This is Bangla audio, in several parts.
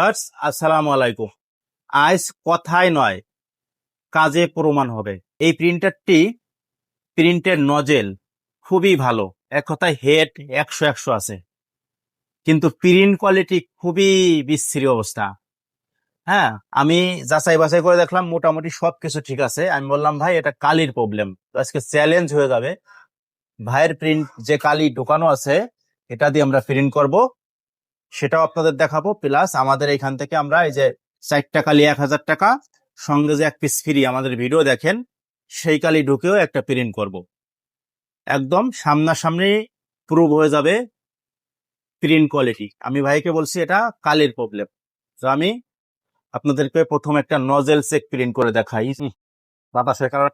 আসসালামু আলাইকুম। আজ কথায় নয়, কাজে প্রমাণ হবে। এই প্রিন্টারটি, প্রিন্টের নজেল খুবই ভালো। এক কথায় হেড একশো একশো আছে। কিন্তু প্রিন্ট কোয়ালিটি খুবই বিশ্রী অবস্থা। হ্যাঁ আমি যাচাই বাছাই করে দেখলাম, মোটামুটি সব কিছু ঠিক আছে। আমি বললাম, ভাই, এটা কালির প্রবলেম। তো আজকে চ্যালেঞ্জ হয়ে যাবে। ভাইয়ের প্রিন্ট, যে কালি ঢোকানো আছে, এটা দিয়ে আমরা প্রিন্ট করব। সেটাও আপনাদের দেখাবো। প্লাস আমাদের এখান থেকে আমরা এই যে ষাট টাকা কালি এক হাজার টাকা সঙ্গে যে এক পিস ফ্রি আমাদের ভিডিও দেখেন সেই কালি ঢুকেও একটা প্রিন্ট করব। একদম সামনাসামনি প্রুভ হয়ে যাবে প্রিন্ট কোয়ালিটি আমি ভাইকে বলছি এটা কালির প্রবলেম তো আমি আপনাদেরকে প্রথম একটা নজেল চেক প্রিন্ট করে দেখাই। বাতাসের কারণে।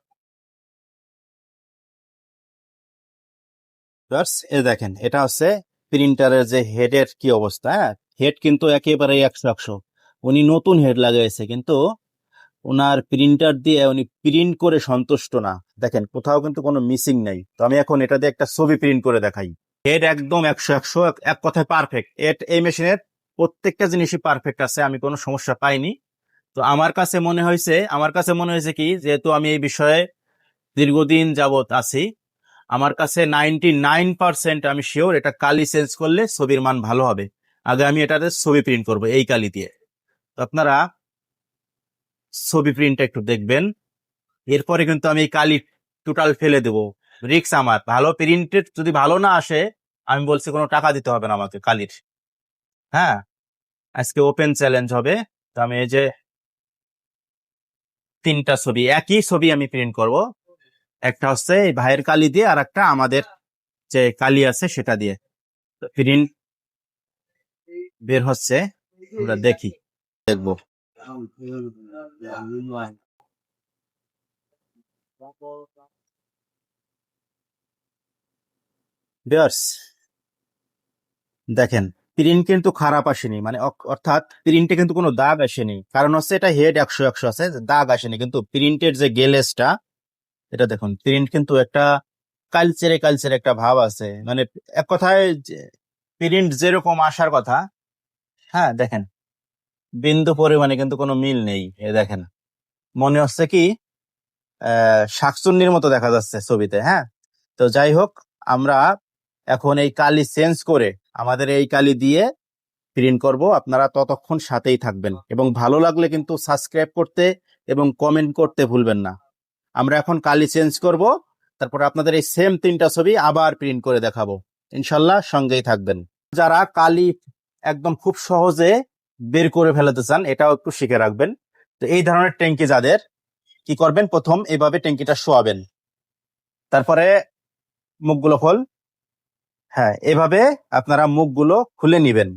এই দেখেন এটা হচ্ছে প্রিন্টারের যে হেডের কি অবস্থা হ্যাঁ? হেড কিন্তু একেবারে একশো একশো। উনি নতুন হেড লাগাইছে, কিন্তু ওনার প্রিন্টার দিয়ে উনি প্রিন্ট করে সন্তুষ্ট না। দেখেন, কোথাও কিন্তু কোনো মিসিং নাই। তো আমি এখন এটা দিয়ে একটা ছবি প্রিন্ট করে দেখাই। হেড একদম একশো একশো, এক- কথায় পারফেক্ট এট এই মেশিনের প্রত্যেকটা জিনিসই পারফেক্ট আছে, আমি কোনো সমস্যা পাইনি। তো আমার কাছে মনে হয়েছে, আমার কাছে মনে হয়েছে কি, যেহেতু আমি এই বিষয়ে দীর্ঘদিন যাবত আছি আমার কাছে নাইনটি নাইন পার্সেন্ট আমি শিওর এটা কালি চেঞ্জ করলে ছবির মান ভালো হবে। আগে আমি এটাতে ছবি প্রিন্ট করব, এই কালি দিয়ে। তো আপনারা ছবি প্রিন্টটা একটু দেখবেন। এরপরে কিন্তু আমি এই কালি টোটাল ফেলে দেব। রিক্স আমার, ভালো প্রিন্টেড যদি ভালো না আসে, আমি বলছি কোনো টাকা দিতে হবে না আমাকে কালির। হ্যাঁ? আজকে ওপেন চ্যালেঞ্জ হবে। তো আমি এই যে তিনটা ছবি, একই ছবি আমি প্রিন্ট করব। একটা হচ্ছে এই ভাইয়ের কালি দিয়ে আর একটা আমাদের যে কালি আছে সেটা দিয়ে। প্রিন্ট বের হচ্ছে, আমরা দেখি। দেখব। দেখেন, প্রিন্ট কিন্তু খারাপ আসেনি। মানে অর্থাৎ প্রিন্টে কিন্তু কোনো দাগ আসেনি। কারণ হচ্ছে এটা হেড একশো একশো আছে, দাগ আসেনি। কিন্তু প্রিন্টের যে গেলেসটা এটা দেখুন প্রিন্ট কিন্তু একটা কালচারে কালচারে একটা ভাব আছে। মানে এক কথায় প্রিন্ট যেরকম আসার কথা হ্যাঁ দেখেন, বিন্দু পরিমাণে কিন্তু কোনো মিল নেই, এ দেখেন। মনে হচ্ছে কি শাকচুন্নির মতো দেখা যাচ্ছে ছবিতে হ্যাঁ? তো যাই হোক, আমরা এখন এই কালি চেঞ্জ করে আমাদের এই কালি দিয়ে প্রিন্ট করব, আপনারা ততক্ষণ সাথেই থাকবেন। এবং ভালো লাগলে কিন্তু সাবস্ক্রাইব করতে এবং কমেন্ট করতে ভুলবেন না। আমরা এখন কালি চেঞ্জ করব, তারপর আপনাদের এই সেম তিনটা ছবি আবার প্রিন্ট করে দেখাবো। ইনশাল্লাহ সঙ্গেই থাকবেন। যারা কালি একদম খুব সহজে বের করে ফেলাতে চান, এটাও একটু শিখে রাখবেন। তো এই ধরনের ট্যাঙ্কি যাদের, কি করবেন? প্রথম এভাবে ট্যাঙ্কিটা শোয়াবেন। তারপরে মুখগুলো খোল। হ্যাঁ এভাবে আপনারা মুখগুলো খুলে নিবেন।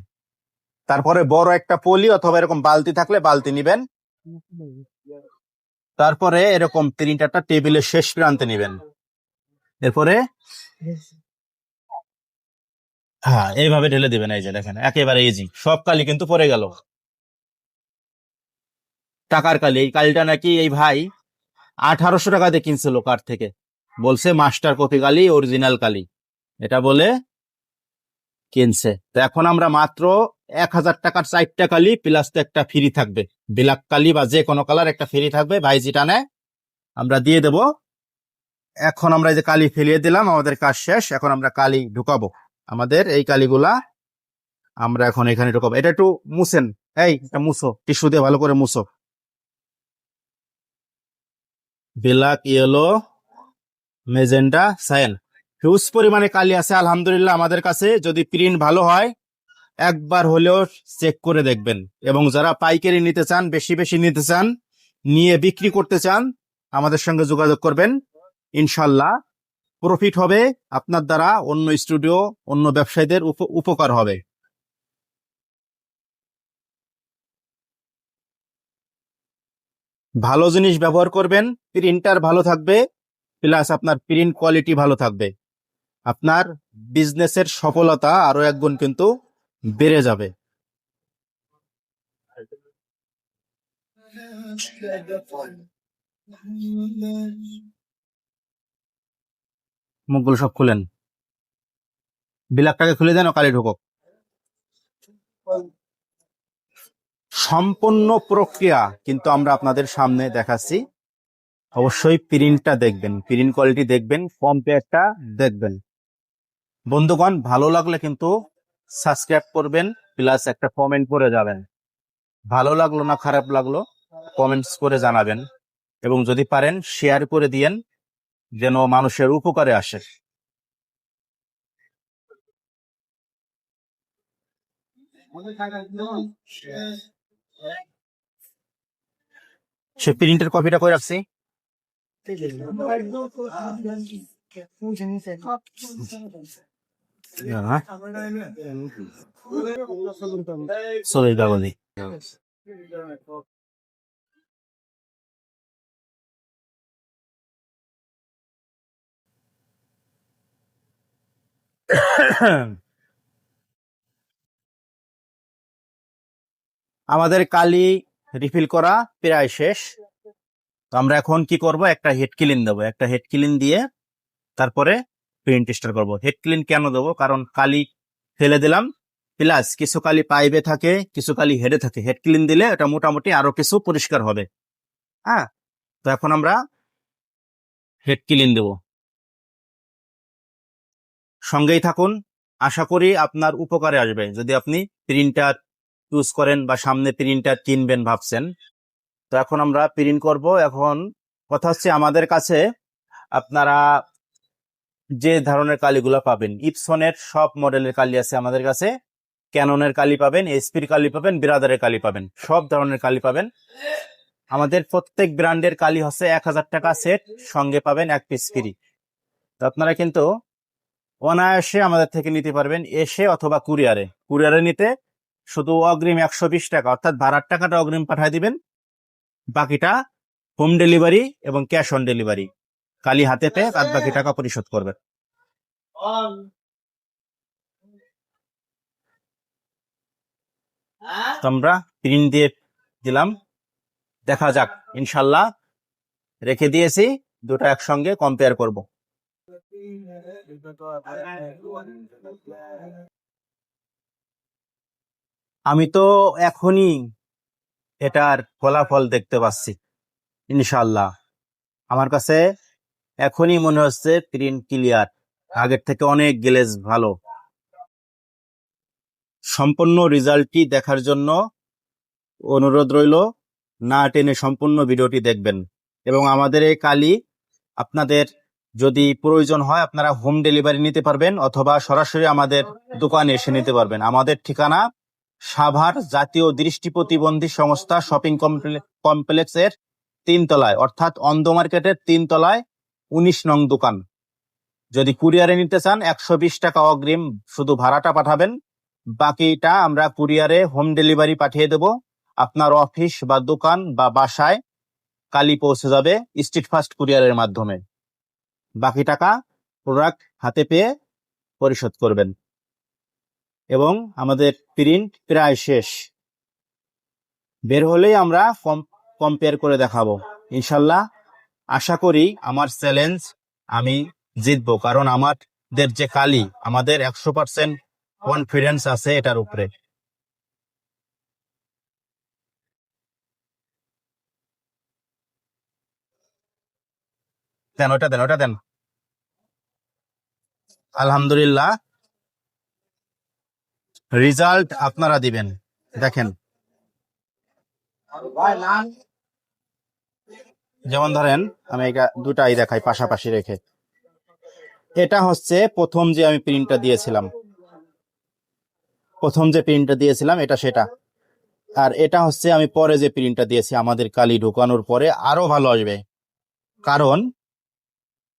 তারপরে বড় একটা পলি অথবা এরকম বালতি থাকলে বালতি নিবেন। তারপরে এরকম প্রিন্টারটা টেবিলের শেষ প্রান্তে নিবেন। এরপরে হ্যাঁ এইভাবে ঢেলে দিবেন, এই যে দেখেন, একেবারে ইজি সব কালি কিন্তু পরে গেল। টাকার কালি, এই কালিটা নাকি এই ভাই আঠারোশো টাকা দিয়ে কিনছিল কার থেকে? বলছে মাস্টার কপি কালি অরিজিনাল কালি। এটা বলে কিনছে। তো এখন আমরা মাত্র এক হাজার টাকার চারটা কালি প্লাস তো একটা ফ্রি থাকবে। ব্ল্যাক কালি বা যে কোনো কালার একটা ফ্রি থাকবে। ভাই যেটা নেয়, আমরা দিয়ে দেব। এখন আমরা যে কালি ফেলিয়ে দিলাম, আমাদের কাজ শেষ। এখন আমরা কালি ঢুকাবো। আমাদের এই কালিগুলা আমরা এখন এখানে ঢুকাবো। এটা একটু মুছেন। এই, এটা মুছো। টিস্যু দিয়ে ভালো করে মুছো। Black yellow magenta cyan huge পরিমাণে কালি আছে, আলহামদুলিল্লাহ। আমাদের কাছে যদি প্রিন্ট ভালো হয় একবার হলেও চেক করে দেখবেন। এবং যারা পাইকারি নিতে চান, বেশি বেশি নিতে চান, নিয়ে বিক্রি করতে চান, আমাদের সঙ্গে যোগাযোগ করবেন। ইনশাল্লাহ প্রফিট হবে, আপনার দ্বারা অন্য স্টুডিও অন্য ব্যবসায়ীদের উপ- উপকার হবে। ভালো জিনিস ব্যবহার করবেন প্রিন্টার ভালো থাকবে প্লাস আপনার প্রিন্ট কোয়ালিটি ভালো থাকবে। আপনার বিজনেসের সফলতা আরও এক গুণ কিন্তু বেড়ে যাবে। মুখগুলো সব খুলেন। বিলাকটাকে খুলে দেন কালি ঢুকক। সম্পূর্ণ প্রক্রিয়া কিন্তু আমরা আপনাদের সামনে দেখাচ্ছি। অবশ্যই প্রিন্টটা দেখবেন, প্রিন্ট কোয়ালিটি দেখবেন কম্পেয়ারটা দেখবেন। বন্ধুগণ, ভালো লাগলে কিন্তু সাবস্ক্রাইব করবেন প্লাস একটা কমেন্ট করে যাবেন। ভালো লাগল না খারাপ লাগল কমেন্টস করে জানাবেন। এবং যদি পারেন শেয়ার করে দিয়েন, যেন মানুষের উপকারে আসে। সে প্রিন্টের কপিটা করে রাখছি? চলে আমাদের কালি রিফিল করা প্রায় শেষ। তো আমরা এখন কি করব? একটা হেড ক্লিন দেবো। একটা হেড ক্লিন দিয়ে তারপরে প্রিন্ট স্টার্ট করব। হেড ক্লিন কেন দেবো? কারণ কালি ফেলে দিলাম প্লাস কিছু কালি পাইপে থাকে, কিছু কালি হেডে থাকে। হেড ক্লিন দিলে এটা মোটামুটি আরও কিছু পরিষ্কার হবে। হ্যাঁ? তো এখন আমরা হেড ক্লিন দেব। সঙ্গেই থাকুন। আশা করি আপনার উপকারে আসবে। যদি আপনি প্রিন্টার ইউজ করেন বা সামনে প্রিন্টার কিনবেন ভাবছেন, তো এখন আমরা প্রিন্ট করব। এখন কথা হচ্ছে আমাদের কাছে আপনারা যে ধরনের কালিগুলো পাবেন। ইপসনের সব মডেলের কালি আছে আমাদের কাছে। ক্যাননের কালি পাবেন, এসপির কালি পাবেন, বিরাদারের কালি পাবেন। সব ধরনের কালি পাবেন। আমাদের প্রত্যেক ব্র্যান্ডের কালি হচ্ছে এক হাজার টাকা সেট, সঙ্গে পাবেন এক পিস ফ্রি। তো আপনারা কিন্তু অনায়াসে আমাদের থেকে নিতে পারবেন এসে অথবা কুরিয়ারে। কুরিয়ারে নিতে শুধু অগ্রিম একশো বিশ টাকা, অর্থাৎ ভাড়ার টাকাটা অগ্রিম পাঠিয়ে দিবেন। বাকিটা হোম ডেলিভারি এবং ক্যাশ অন ডেলিভারি। কালি হাতে পেয়ে বাদ বাকি টাকা পরিশোধ করবেন আমরা প্রিন্ট দিয়ে দিলাম। দেখা যাক ইনশাল্লাহ রেখে দিয়েছি দুটো একসঙ্গে কম্পেয়ার করব। আমি তো এখনই এটার ফলাফল দেখতে পাচ্ছি ইনশাল্লাহ। আমার কাছে এখনই মনে হচ্ছে প্রিন্ট ক্লিয়ার আগের থেকে অনেক গ্লেজ ভালো। সম্পূর্ণ রেজাল্টটি দেখার জন্য অনুরোধ রইল, না টেনে সম্পূর্ণ ভিডিওটি দেখবেন। এবং আমাদের এই কালি আপনাদের যদি প্রয়োজন হয়, আপনারা হোম ডেলিভারি নিতে পারবেন অথবা সরাসরি আমাদের দোকানে এসে নিতে পারবেন। আমাদের ঠিকানা সাভার জাতীয় দৃষ্টি প্রতিবন্ধী সংস্থা শপিং কমপ্লেক্সের তিনতলায়, অর্থাৎ অন্ধ মার্কেটের তিনতলায় উনিশ নং দোকান। যদি কুরিয়ারে নিতে চান, একশো বিশ টাকা অগ্রিম শুধু ভাড়াটা পাঠাবেন। বাকিটা আমরা কুরিয়ারে হোম ডেলিভারি পাঠিয়ে দেব। আপনার অফিস বা দোকান বা বাসায় কালি পৌঁছে যাবে স্ট্রিট ফাস্ট কুরিয়ারের মাধ্যমে। বাকি টাকা প্রোডাক্ট হাতে পেয়ে পরিশোধ করবেন। এবং আমাদের প্রিন্ট প্রায় শেষ। বের হলেই আমরা কম্পেয়ার করে দেখাবো। ইনশাল্লাহ আশা করি আমার চ্যালেঞ্জ আমি জিতবো, কারণ আমাদের যে কালি, আমাদের একশো পার্সেন্ট কনফিডেন্স আছে এটার উপরে। দেন ওটা দেন ওটা দেন। আলহামদুলিল্লাহ। রেজাল্ট আপনারা দিবেন, দেখেন। যেমন ধরেন, আমি এটা দুটাই দেখাই পাশাপাশি রেখে। এটা হচ্ছে প্রথম যে আমি প্রিন্টটা দিয়েছিলাম। প্রথম যে প্রিন্টটা দিয়েছিলাম, এটা সেটা। আর এটা হচ্ছে আমি পরে যে প্রিন্টটা দিয়েছি, আমাদের কালি ঢুকানোর পরে আরও ভালো আসবে। কারণ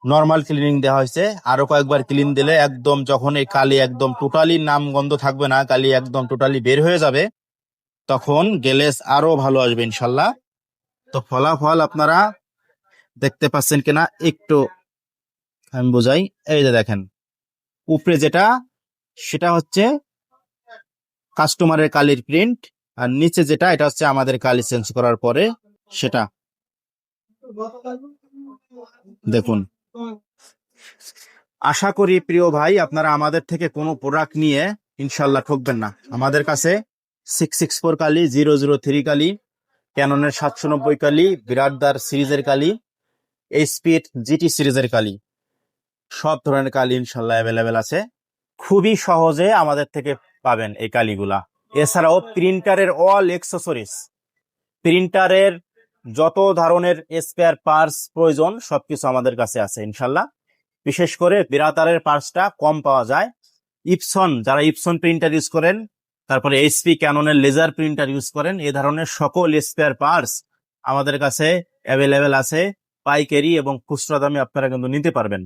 নর্মাল ক্লিনিং দেওয়া হয়েছে, আরও কয়েকবার ক্লিন দিলে একদম যখন এই কালি একদম টোটালি নাম গন্ধ থাকবে না, কালি একদম টোটালি বের হয়ে যাবে, তখন গেলেস আরও ভালো আসবে ইনশাল্লাহ। তো ফলাফল আপনারা দেখতে পাচ্ছেন কিনা? একটু আমি বোঝাই। এই যে দেখেন, উপরে যেটা, সেটা হচ্ছে কাস্টমারের কালির প্রিন্ট, আর নিচে যেটা, এটা হচ্ছে আমাদের কালি চেঞ্জ করার পরে সেটা। দেখুন। আশা করি প্রিয় ভাই, আপনারা আমাদের থেকে কোনো প্রোডাক্ট নিয়ে ইনশাল্লাহ ঠকবেন না। আমাদের কাছে সিক্স সিক্স ফোর কালি জিরো জিরো থ্রি কালি ক্যাননের সাতশো নব্বই কালি বিরাটদার সিরিজের কালি এইচপির জিটি সিরিজের কালি। সব ধরনের কালি ইনশাল্লাহ অ্যাভেলেবেল আছে। খুবই সহজে আমাদের থেকে পাবেন এই কালিগুলা। এছাড়াও প্রিন্টারের অল এক্সেসরিজ প্রিন্টারের যত ধরনের স্পেয়ার পার্টস প্রয়োজন, সবকিছু আমাদের কাছে আছে ইনশাল্লাহ। বিশেষ করে বিরাতারের পার্টসটা কম পাওয়া যায়। ইপসন যারা ইপসন প্রিন্টার ইউজ করেন, তারপরে এইচপি ক্যাননের লেজার প্রিন্টার ইউজ করেন, এ ধরনের সকল স্পেয়ার পার্টস আমাদের কাছে অ্যাভেলেবেল আছে। পাইকারি এবং খুচরা দামে আপনারা কিন্তু নিতে পারবেন।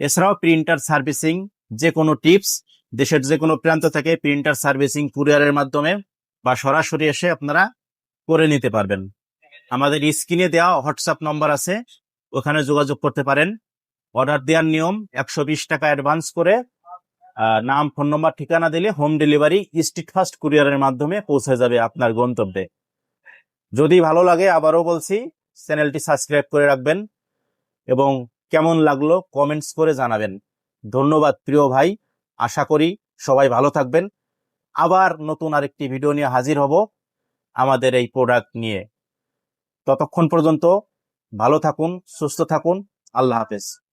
এছাড়াও প্রিন্টার সার্ভিসিং যে কোনো টিপস দেশের যে কোনো প্রান্ত থেকে প্রিন্টার সার্ভিসিং কুরিয়ারের মাধ্যমে বা সরাসরি এসে আপনারা করে নিতে পারবেন। আমাদের স্ক্রিনে দেওয়া হোয়াটসঅ্যাপ নম্বর আছে, ওখানে যোগাযোগ করতে পারেন। অর্ডার দেওয়ার নিয়ম, একশো বিশ টাকা অ্যাডভান্স করে নাম ফোন নম্বর ঠিকানা দিলে হোম ডেলিভারি স্ট্রিট ফাস্ট কুরিয়ারের মাধ্যমে পৌঁছে যাবে আপনার গন্তব্যে। যদি ভালো লাগে আবারও বলছি চ্যানেলটি সাবস্ক্রাইব করে রাখবেন এবং কেমন লাগল কমেন্টস করে জানাবেন। ধন্যবাদ প্রিয় ভাই। আশা করি সবাই ভালো থাকবেন। আবার নতুন আরেকটি ভিডিও নিয়ে হাজির হব আমাদের এই প্রোডাক্ট নিয়ে। ততক্ষণ পর্যন্ত ভালো থাকুন, সুস্থ থাকুন। আল্লাহ হাফেজ।